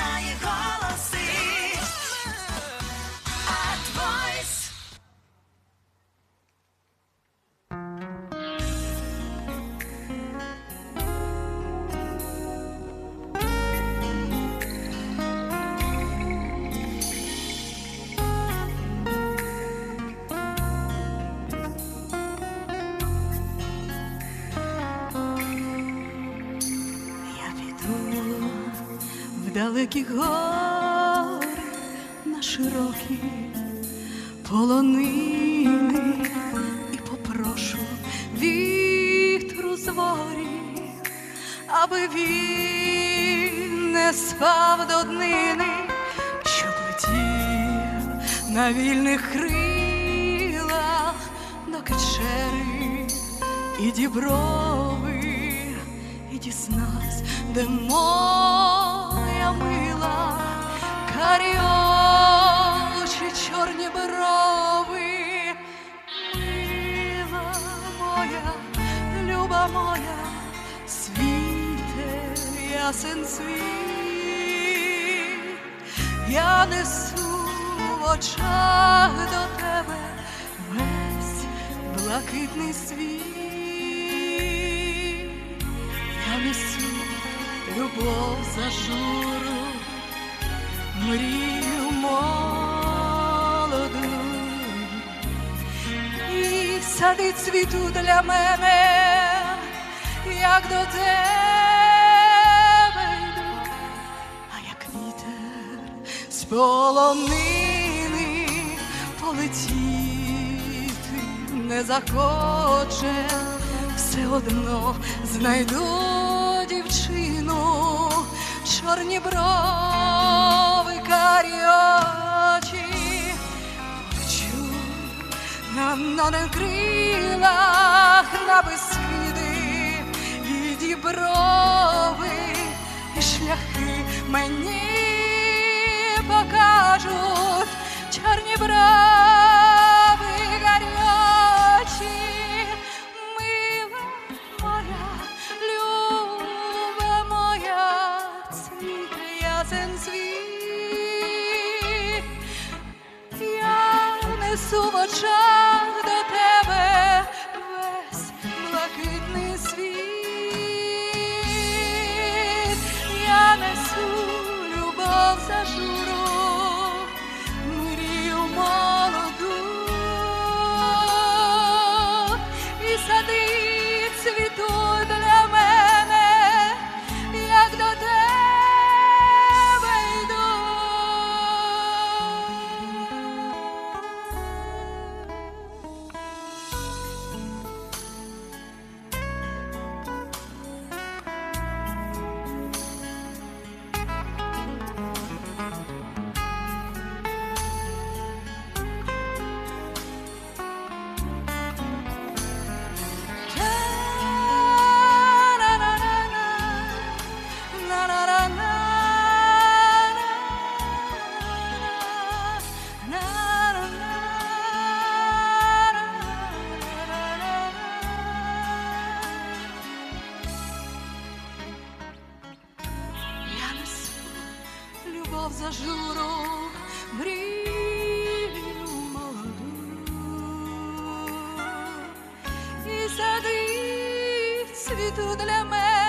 знає в далекі гори на широкі полонини. І попрошу вітру з аби він не спав до днини, щоб летів на вільних крилах до качери і діброви, і дізнавсь, де моя мила, карі очі, чорні брови, мила моя, люба моя, світе, ясен світ, я несу в очах до тебе весь блакитний світ, я несу любов за журу, мрію молоду, і сади цвіту для мене, як до тебе йду, а як вітер з полонини полетіти не захоче, все одно знайду дівчину, чорні брови, очі, полечу на, на крилах, на безхиди, і діброви, і шляхи мені покажуть. Чорні брови, гарячі, мила моя, люба моя, цвіт ясен світ. В очах до любов за журу, мрію молоду. І сади цвіту для мене,